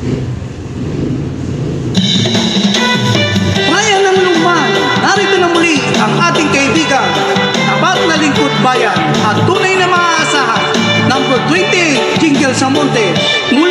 Bayan ng Lungman, narito na muli ang ating kaibigan, tapat na lingkod bayan at tunay na maaasahan. Number 20, Jingle sa Monte, muling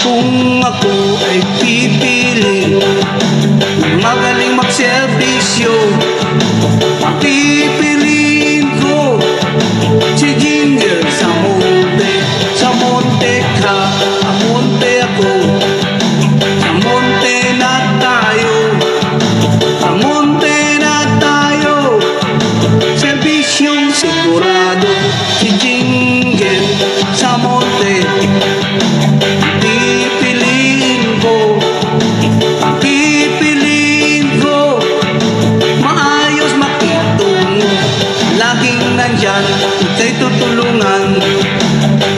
Kung ako ay pipili Magaling magserbisyo Ika'y tutulungan.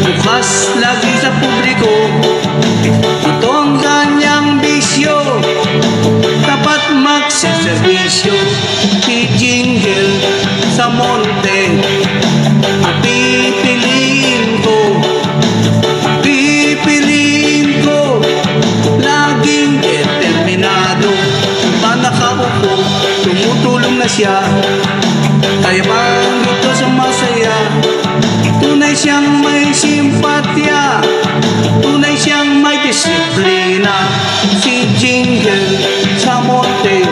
Bukas lagi sa publiko. Ito ang kanyang bisyo. Dapat magsiservisyo. Si Jingle sa monte. At pipiliin ko. Pipiliin ko. Laging determinado Pa nakaupo. Tumutulong na siya. Kaya 想买新发嗲，不能想买的是贵啦，心情很差，莫对。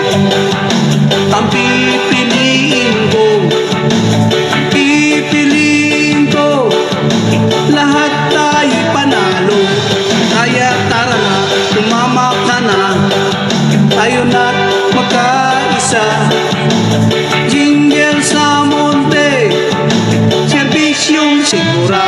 Segura